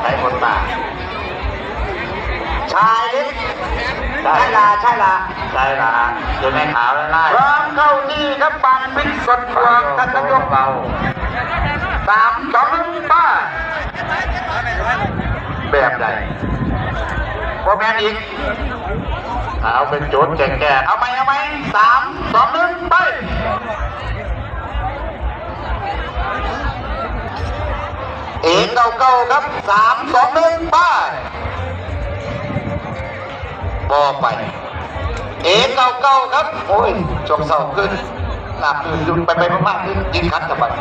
ใช้คนตาชายเล็กใช่ละใช่ละใช่ละอยู่ในขาวแล้วไล่พร้อมเข้าที่ครับปันพิษสดบวกท่านนายกเบาสามสองหนึ่งป้าแบบใดโมแมนอีกเอาเป็นโจทย์แก่แก่เอาไหมเอาไหมสามสองหนึ่งไป เอกเก้าเก้าครับสามสองหนึ่งไปบอไป เอกเก้าเก้าครับ โอ้ยจงเศร้าขึ้นหลับตื่นดุนไปไปมากขึ้นยิงคัดกับมัน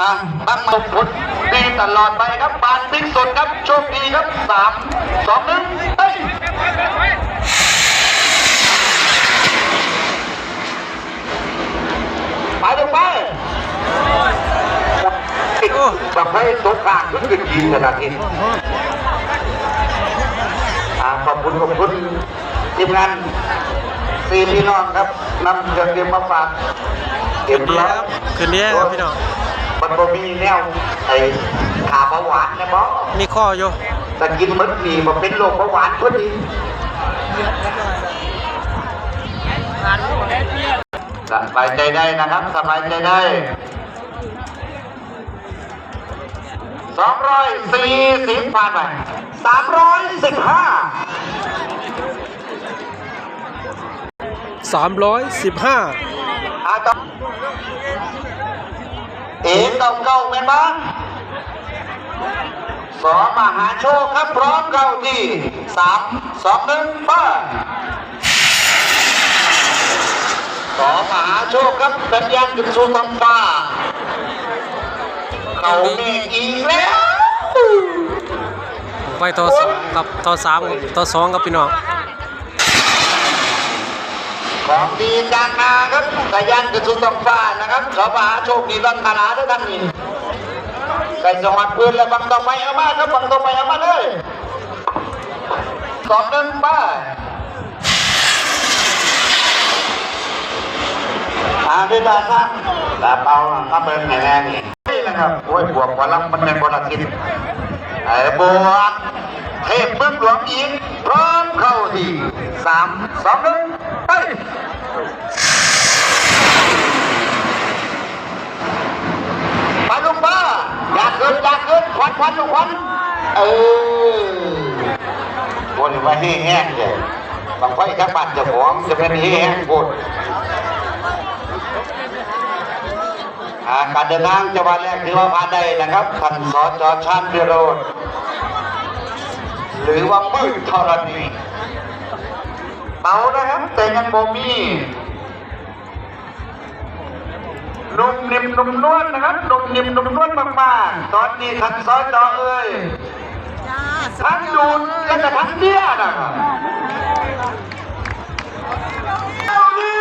อะตั้งมาผลดีตลอดไปครับปานบิ๊กสดครับโชคดีครับสามสองหนึ่งเฮ้ย ไปลงไปแบบ ให้างขึ้นขึ้นขนาดนี้ขอบคุณขอบคุณทีมงานสี่พี่น้องครับนำเครื่องดื่มมาฝากเก็บแล้วคืนนี้ครับพี่น้องมันบ่มีแนวไอ้ขาเบาหวานนะบอมีข้ออยู่แต่กินมันมีมาเป็นโรคเบาหวานพอดีสบายใจได้นะครับสบายใจได้ สองร้อยสี่สิบผ่านไปสามร้อยสิบห้า315อาต่อเอกเก้าเก้าเป็นบ้างสองมหาโชคครับพร้อมเข้าที่สามสองหนึ่งป้าสองมหาโชคครับสัญญาณขึ้นสู่ท้องฟ้า เขามฆอีกแล้วไปต่อสองกับต่อสามกับต่อสองครับพี่น้องของดีจากนาครับสายันกระสุนต้องฟ้านะครับเขามหาโชคดีรัตนาด้วยท่านนี่ใส่จังหวัดปืนและบังต่อไปเอามาครับบังต่อไปเอามาเลยสองหนึ่งป้าอาพี่ตาซะตาเป่าก็เป็นแง่นี่ นะครับโอ้ยบวกพลังมันเป็นคนละทิศไอ้บวกเทพเมืองหลวงอีกพร้อมเข้าที่สามสองหนึ่งไปไปลุงป้าอยากเกินอยากเกินควันควันลุงควันเออวนมาให้แห้งเลยบางไฟทั้งบ้านเจ้าของจะเป็นให้แห้งโคตรอ่า การเดินทางจังหวัดแรกถือว่าผ่านได้นะครับท่านสจชาญพิโรธหรือว่ามืดธรณีเบานะครับแต่ยังบ่มีนุ่มนิ่มนุ่มนวลนะครับนุ่มนิ่มนุ่มนวลมากๆตอนนี้ท่านซอยจอเอ้ยทั้งดูดและก็ทั้งเบี้ยนะครับเอาดิ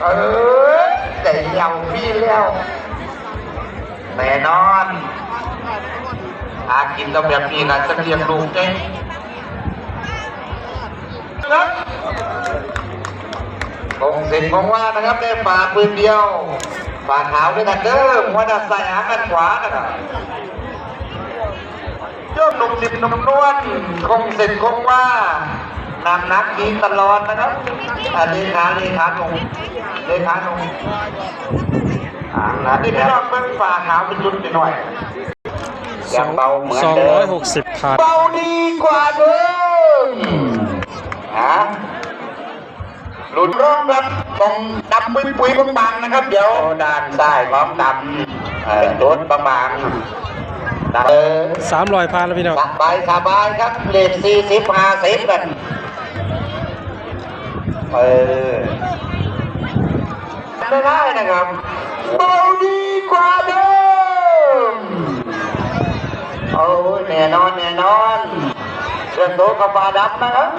เออ แต่ยำพี่แล้วแน่นอนหากินต้องแบบนี้นะจะเรียงลูกเจ๊งครับคงสิทธิ์คงว่านะครับได้ฝ่าปืนเดียวฝ่าขาวด้วยกันเด้อหัวด้านซ้ายหางด้านขวานะครับโยมหนุ่มดิบหนุ่มนวลคงสิทธิ์คงว่า นำนักดีตลอดนะครับอันนี้ขาเลขาหนุ่มเลขาหนุ่มอ่านะนี่พี่น้องเพิ่งฝากขาวเป็นจุดไปหน่อยยังเบาเหมือนเดิม260ผ่านเบาดีกว่าเดิมฮะหลุดร่องครับตรงดำปุยปุยๆบางๆนะครับ เดี๋ยวด้านซ้ายของดำเอ่อรถบางๆเออ300ผ่านแล้วพี่น้องสบายสบายครับเลขสี่สิบห้าสิบกัน เออไม่ได้นะครับเบาดีกว่าเดิมโอ้ยแน่นอนแน่นอนเครื่องโต๊ะกาแฟดับนะครับ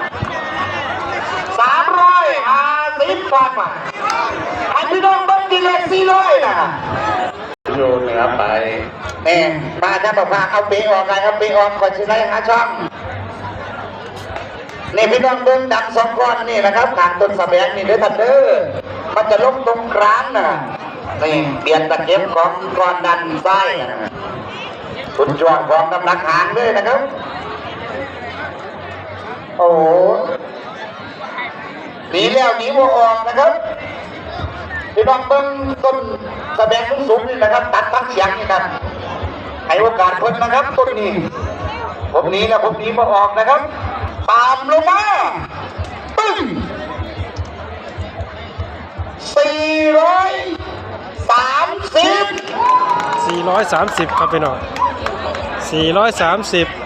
สามร้อยห้าสิบฟันมาอันที่น้องเบิ้งดีเลยสี่ร้อยนะโยนเหนือไปแม่ป้าถ้าบอกว่าเอาปีออกไงเอาปีออกก่อนสิได้หาช่อง นี่พี่น้องเบิ้งดังสองก้อนนี่นะครับทางต้นสะแบงนี่เด้อท่านเด้อมันจะลงตรงกลางน่ะนี่เปลี่ยนตะเก็บของก้อนดันไส้สุดจวงของน้ำหนักหางเลยนะครับ โอ้โหหนีแล้วหนีวัวออกนะครับพี่น้องเบิ้งต้นกระแบงสูงๆนี่นะครับตัดทั้งเสียงนี่ครับให้โอกาสเพิ่นนะครับต้นนี้ผมนีแล้วผมนี้มาออกนะครับ ตามลงมาปึ้งสี่ร้อยสามสิบ430 ครับพี่น้อง430